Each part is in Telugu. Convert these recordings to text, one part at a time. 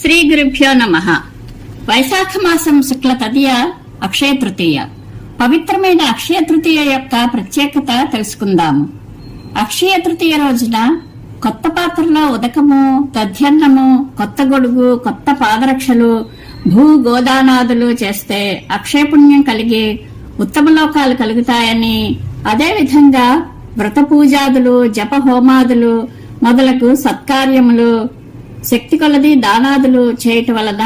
శ్రీ గురుభ్యో నమ వైశాఖ మాసం శుక్ల తదియ అక్షయ తృతీయ పవిత్రమైన అక్షయ తృతీయ యొక్క ప్రత్యేకత తెలుసుకుందాము. అక్షయ తృతీయ రోజున కొత్త పాత్రలో ఉదకము దధ్యన్నము కొత్త గొడుగు కొత్త పాదరక్షలు భూ గోదానాదులు చేస్తే అక్షయపుణ్యం కలిగి ఉత్తమ లోకాలు కలుగుతాయని అదేవిధంగా వ్రత పూజాదులు జప హోమాదులు మొదలకు సత్కార్యములు శక్తి కొలది దానాదులు చేయటం వలన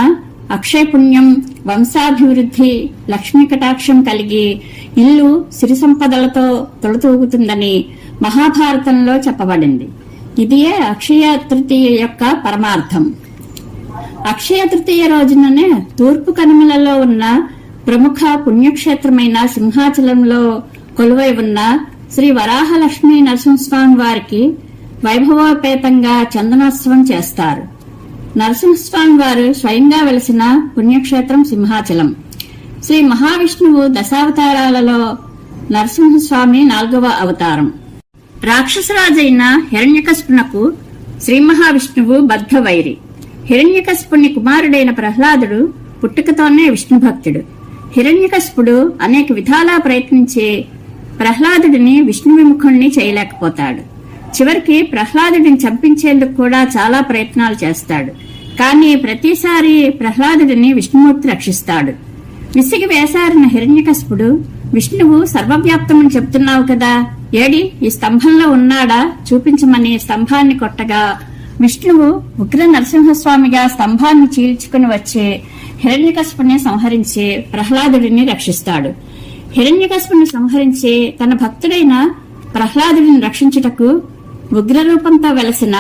అక్షయ పుణ్యం వంశాభివృద్ధి లక్ష్మీ కటాక్షం కలిగి ఇల్లు సిరి సంపదలతో తొలతూగుతుందని మహాభారతంలో చెప్పబడింది. ఇదియే అక్షయ తృతీయ యొక్క పరమార్థం. అక్షయ తృతీయ రోజుననే తూర్పు కనుమలలో ఉన్న ప్రముఖ పుణ్యక్షేత్రమైన సింహాచలంలో కొలువై ఉన్న శ్రీ వరాహలక్ష్మీ నరసింహస్వామి వారికి వైభవోపేతంగా చందనోత్సవం చేస్తారు. నరసింహస్వామి వారు స్వయంగా వెలిసిన పుణ్యక్షేత్రం సింహాచలం. శ్రీ మహావిష్ణువు దశావతారాలలో నరసింహస్వామి నాలుగవ అవతారం. రాక్షసరాజైన హిరణ్యకశిపునకు శ్రీ మహావిష్ణువు బద్ధవైరి. హిరణ్యకశిపుని కుమారుడైన ప్రహ్లాదుడు పుట్టుకతోనే విష్ణు భక్తుడు అనేక విధాలా ప్రయత్నించి ప్రహ్లాదుడిని విష్ణు విముఖుణ్ణి చేయలేకపోతాడు. చివరికి ప్రహ్లాదుడిని చంపించేందుకు కూడా చాలా ప్రయత్నాలు చేస్తాడు. కానీ ప్రతిసారి ప్రహ్లాదుడిని విష్ణుమూర్తి రక్షిస్తాడు. విసిగి వేసారిన హిరణ్యకశపుడు విష్ణువు సర్వవ్యాప్తమని చెప్తున్నావు కదా. ఏడి ఈ స్తంభంలో ఉన్నాడా? చూపించమని స్తంభాన్ని కొట్టగా విష్ణువు ఉగ్ర నరసింహస్వామిగా స్తంభాన్ని చీల్చుకుని వచ్చి హిరణ్యకశపుని సంహరించి ప్రహ్లాదుడిని రక్షిస్తాడు. హిరణ్యకశిపుని సంహరించి తన భక్తుడైన ప్రహ్లాదుడిని రక్షించుటకు ఉగ్రరూపంతో వెలసిన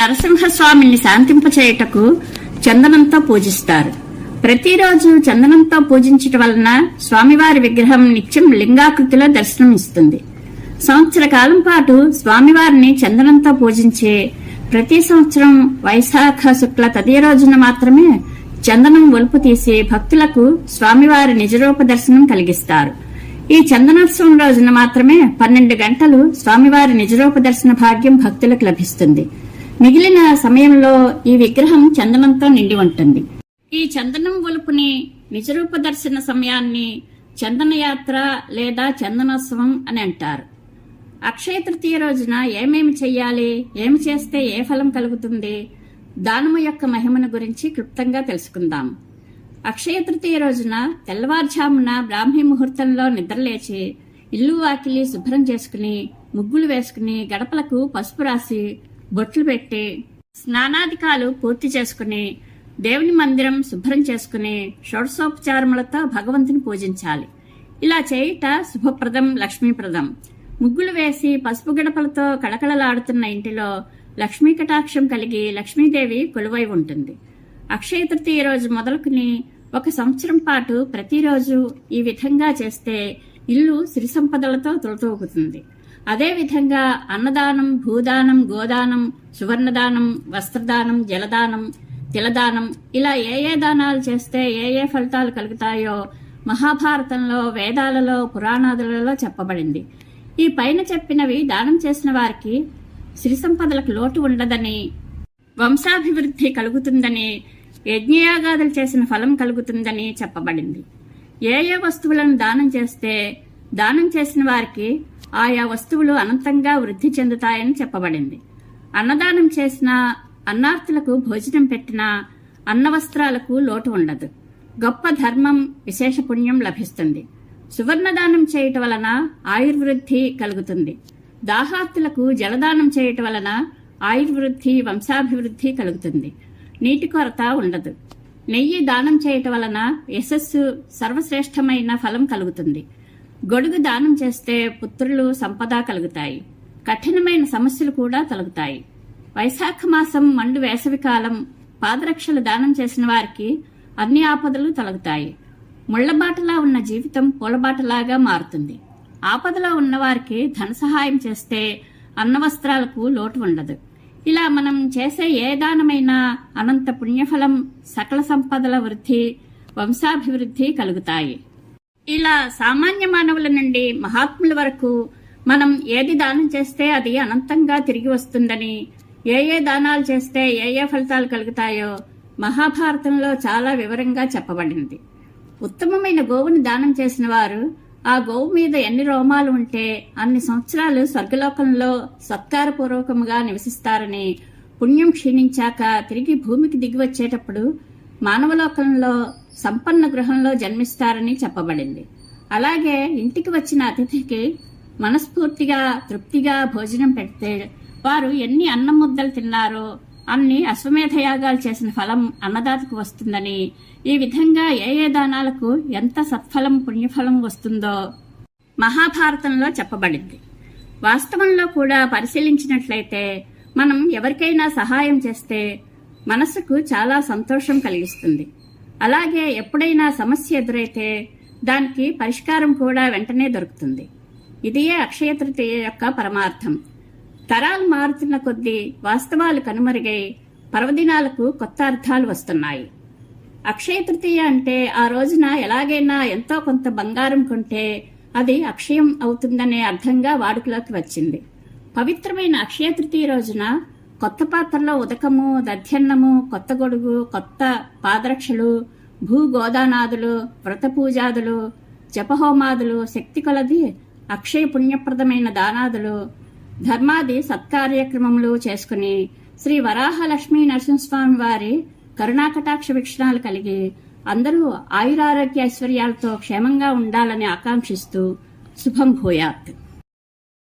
నరసింహస్వామిని శాంతింపచేయుటకు చందనంతో పూజిస్తారు. ప్రతిరోజు చందనంతో పూజించటం వలన స్వామివారి విగ్రహం నిత్యం లింగాకృతిలో దర్శనం ఇస్తుంది సంవత్సర కాలం పాటు స్వామివారిని చందనంతో పూజించే ప్రతి సంవత్సరం వైశాఖ శుక్ల తదియ రోజున మాత్రమే చందనం ఒలుపు తీసి భక్తులకు స్వామివారి నిజరూప దర్శనం కలిగిస్తారు. ఈ చందనోత్సవం రోజున మాత్రమే పన్నెండు గంటలు స్వామివారి నిజరూప దర్శన భాగ్యం భక్తులకు లభిస్తుంది. మిగిలిన సమయంలో ఈ విగ్రహం చందనంతో నిండి ఉంటుంది. ఈ చందనం ఒలుపుని నిజరూప దర్శన సమయాన్ని చందనయాత్ర లేదా చందనోత్సవం అని అంటారు. అక్షయ తృతీయ రోజున ఏమేమి చెయ్యాలి? ఏమి చేస్తే ఏ ఫలం కలుగుతుంది? దానము యొక్క మహిమను గురించి క్లుప్తంగా తెలుసుకుందాం. అక్షయ తృతీయ రోజున తెల్లవారుజామున బ్రాహ్మీ ముహూర్తంలో నిద్రలేచి ఇల్లు వాకిలి శుభ్రం చేసుకుని ముగ్గులు వేసుకుని గడపలకు పసుపు రాసి బొట్లు పెట్టి స్నానాధికాలు పూర్తి చేసుకుని దేవుని మందిరం శుభ్రం చేసుకుని షోడశోపచారములతో భగవంతుని పూజించాలి. ఇలా చేయుట శుభప్రదం లక్ష్మీప్రదం. ముగ్గులు వేసి పసుపు గడపలతో కళకళలాడుతున్న ఇంటిలో లక్ష్మీ కటాక్షం కలిగి లక్ష్మీదేవి కొలువై ఉంటుంది. అక్షయ తృతీయ రోజు మొదలుకుని ఒక సంవత్సరం పాటు ప్రతిరోజు ఈ విధంగా చేస్తే ఇల్లు సిరి సంపదలతో తొలతూగుతుంది. అదేవిధంగా అన్నదానం భూదానం గోదానం సువర్ణదానం వస్త్రదానం జలదానం తిలదానం ఇలా ఏ ఏ దానాలు చేస్తే ఏ ఏ ఫలితాలు కలుగుతాయో మహాభారతంలో వేదాలలో పురాణాదులలో చెప్పబడింది. ఈ పైన చెప్పినవి దానం చేసిన వారికి సిరి సంపదలకు లోటు ఉండదని వంశాభివృద్ధి కలుగుతుందని యజ్ఞయాగాదులు చేసిన ఫలం కలుగుతుందని చెప్పబడింది. ఏ ఏ వస్తువులను దానం చేస్తే దానం చేసిన వారికి ఆయా వస్తువులు అనంతంగా వృద్ధి చెందుతాయని చెప్పబడింది. అన్నదానం చేసిన అన్నార్థులకు భోజనం పెట్టిన అన్నవస్త్రాలకు లోటు ఉండదు. గొప్ప ధర్మం విశేష పుణ్యం లభిస్తుంది. సువర్ణదానం చేయటం వలన ఆయుర్వృద్ధి కలుగుతుంది. దాహార్తులకు జలదానం చేయటం వలన ఆయుర్వృద్ధి వంశాభివృద్ధి కలుగుతుంది. నీటి కొరత ఉండదు. నెయ్యి దానం చేయటం వలన యశస్సు సర్వశ్రేష్టమైన ఫలం కలుగుతుంది. గొడుగు దానం చేస్తే పుత్రులు సంపద కలుగుతాయి. కఠినమైన సమస్యలు కూడా తొలగుతాయి. వైశాఖ మాసం మండు వేసవికాలం పాదరక్షలు దానం చేసిన వారికి అన్ని ఆపదలు తొలగుతాయి. ముళ్ళబాటలా ఉన్న జీవితం పూలబాటలాగా మారుతుంది. ఆపదలో ఉన్నవారికి ధన సహాయం చేస్తే అన్నవస్త్రాలకు లోటు ఉండదు. ఇలా మనం చేసే ఏ దానమైనా అనంత పుణ్యఫలం సకల సంపదల వృద్ధి వంశాభివృద్ధి కలుగుతాయి. ఇలా సామాన్య మానవుల నుండి మహాత్ముల వరకు మనం ఏది దానం చేస్తే అది అనంతంగా తిరిగి వస్తుందని ఏ ఏ దానాలు చేస్తే ఏ ఏ ఫలితాలు కలుగుతాయో మహాభారతంలో చాలా వివరంగా చెప్పబడింది. ఉత్తమమైన గోవుని దానం చేసిన వారు ఆ గోవు మీద ఎన్ని రోమాలు ఉంటే అన్ని సంవత్సరాలు స్వర్గలోకంలో సత్కారపూర్వకముగా నివసిస్తారని పుణ్యం క్షీణించాక తిరిగి భూమికి దిగి వచ్చేటప్పుడు మానవలోకంలో సంపన్న గృహంలో జన్మిస్తారని చెప్పబడింది. అలాగే ఇంటికి వచ్చిన అతిథికి మనస్ఫూర్తిగా తృప్తిగా భోజనం పెడితే వారు ఎన్ని అన్నం ముద్దలు తిన్నారో అన్ని అశ్వమేధ యాగాలు చేసిన ఫలం అన్నదాతకు వస్తుందని ఈ విధంగా ఏ ఏ దానాలకు ఎంత సత్ఫలం పుణ్యఫలం వస్తుందో మహాభారతంలో చెప్పబడింది. వాస్తవంలో కూడా పరిశీలించినట్లయితే మనం ఎవరికైనా సహాయం చేస్తే మనసుకు చాలా సంతోషం కలిగిస్తుంది. అలాగే ఎప్పుడైనా సమస్య ఎదురైతే దానికి పరిష్కారం కూడా వెంటనే దొరుకుతుంది. ఇదియే అక్షయ తృతీయ యొక్క పరమార్థం. తరాలు మారుతున్న కొద్దీ వాస్తవాలు కనుమరుగై పర్వదినాలకు కొత్త అర్థాలు వస్తున్నాయి. అక్షయ తృతీయ అంటే ఆ రోజున ఎలాగైనా ఎంతో కొంత బంగారం కొంటే అది అక్షయం అవుతుందనే అర్థంగా వాడుకలోకి వచ్చింది. పవిత్రమైన అక్షయ తృతీయ రోజున కొత్త పాత్రలో ఉదకము దధ్యన్నము కొత్త గొడుగు కొత్త పాదరక్షలు భూగోదానాదులు వ్రత పూజాదులు జపహోమాదులు శక్తి కొలది అక్షయ పుణ్యప్రదమైన దానాదులు ధర్మాది సత్కార్యక్రమములు చేసుకుని శ్రీ వరాహలక్ష్మీ నరసింహస్వామి వారి కరుణాకటాక్ష వీక్షణాలు కలిగి అందరూ ఆయురారోగ్య ఐశ్వర్యాలతో క్షేమంగా ఉండాలని ఆకాంక్షిస్తూ శుభం భూయాత్.